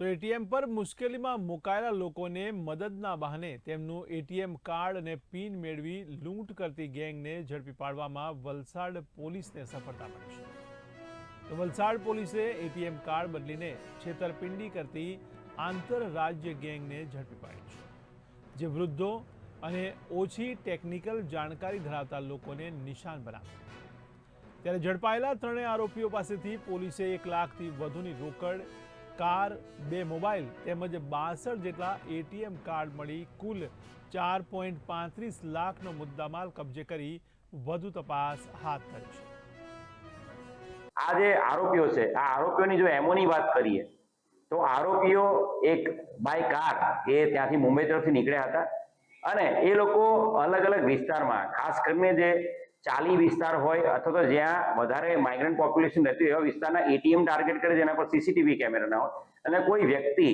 તો એટીએમ પર મુશ્કેલીમાં મુકાયેલા લોકોને મદદના બહાને તેમનું એટીએમ કાર્ડ અને પિન મેળવી લૂંટ કરતી ગેંગને ઝડપી પાડવામાં વલસાડ પોલીસને સફળતા મળી છે. તો વલસાડ પોલીસે એટીએમ કાર્ડ બદલીને છેતરપિંડી કરતી આંતરરાજ્ય ગેંગને ઝડપી પાડી છે. જે વૃદ્ધો અને ઓછી ટેકનિકલ જાણકારી ધરાવતા લોકોને નિશાન બનાવે. ત્યારે ઝડપાયેલા ત્રણેય આરોપીઓ પાસેથી પોલીસે એક લાખથી વધુની રોકડ કાર, બે મોબાઈલ તેમજ બાસઠ જેટલા એટીએમ કાર્ડ મળી કુલ ચાર પોઈન્ટ પાંત્રીસ લાખનો મુદ્દામાલ કબજે કરી વધુ તપાસ હાથ ધરી છે. આ જે આરોપીઓ છે, આ આરોપીઓની જો એમોની વાત કરીએ, તો આરોપીઓ એક બાય કાર એ ત્યાંથી મુંબઈ તરફથી નીકળ્યા હતા અને એ લોકો અલગ અલગ વિસ્તારમાં, ખાસ કરીને જે ચાલી વિસ્તાર હોય અથવા તો જ્યાં વધારે માઇગ્રન્ટ પોપ્યુલેશન રહેતી હોય એવા વિસ્તારના એટીએમ ટાર્ગેટ કરે જેના પર સીસીટીવી કેમેરા ના હોય. અને કોઈ વ્યક્તિ,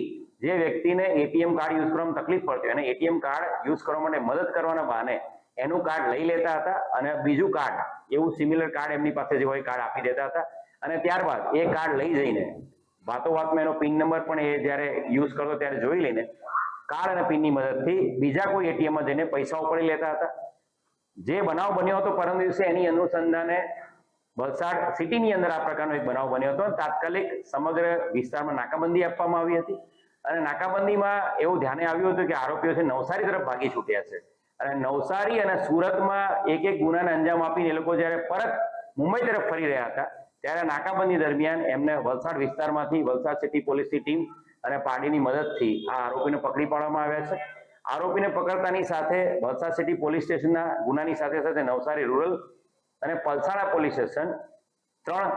જે વ્યક્તિને એટીએમ કાર્ડ યુઝ કરવામાં તકલીફ પડતી હોય, અને એટીએમ કાર્ડ યુઝ કરવા માટે મદદ કરવાના બહાને એનું કાર્ડ લઈ લેતા હતા અને બીજું કાર્ડ એવું સિમિલર કાર્ડ એમની પાસે જે હોય કાર્ડ આપી દેતા હતા. અને ત્યારબાદ એ કાર્ડ લઈ જઈને વાતો વાતમાં એનો પિન નંબર પણ એ જ્યારે યુઝ કરતો ત્યારે જોઈ લઈને કાર્ડ અને પિનની મદદથી બીજા કોઈ એટીએમમાં જઈને પૈસા ઉપાડી લેતા હતા. જે બનાવ બન્યો હતો પરમ દિવસે એની અનુસંધાને વલસાડ સિટીની અંદર આ પ્રકારનો એક બનાવ બન્યો હતો. તાત્કાલિક સમગ્ર વિસ્તારમાં નાકાબંધી આપવામાં આવી હતી અને નાકાબંધીમાં એવું ધ્યાને આવ્યું હતું કે આરોપીઓ છે નવસારી તરફ ભાગી છૂટ્યા છે. અને નવસારી અને સુરતમાં એક એક ગુનાને અંજામ આપીને એ લોકો જ્યારે પરત મુંબઈ તરફ ફરી રહ્યા હતા, ત્યારે નાકાબંધી દરમિયાન એમને વલસાડ વિસ્તારમાંથી વલસાડ સિટી પોલીસની ટીમ અને પાર્ટીની મદદથી આ આરોપીને પકડી પાડવામાં આવ્યા છે. આરોપીને પકડતાની સાથે વલસાડ સિટી પોલીસ સ્ટેશનના ગુનાની સાથે સાથે નવસારી રૂરલ અને પલસાણા પોલીસ સ્ટેશન ત્રણ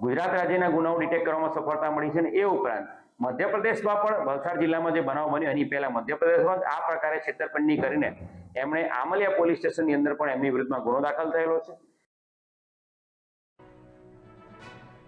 ગુજરાત રાજ્યના ગુનાઓ ડિટેક્ટ કરવામાં સફળતા મળી છે અને એ ઉપરાંત મધ્યપ્રદેશમાં પણ વલસાડ જિલ્લામાં જે બનાવ બન્યો એની પહેલા મધ્યપ્રદેશમાં આ પ્રકારે છેતરપિંડી કરીને એમણે આમલિયા પોલીસ સ્ટેશનની અંદર પણ એમની વિરુદ્ધમાં ગુનો દાખલ થયેલો છે.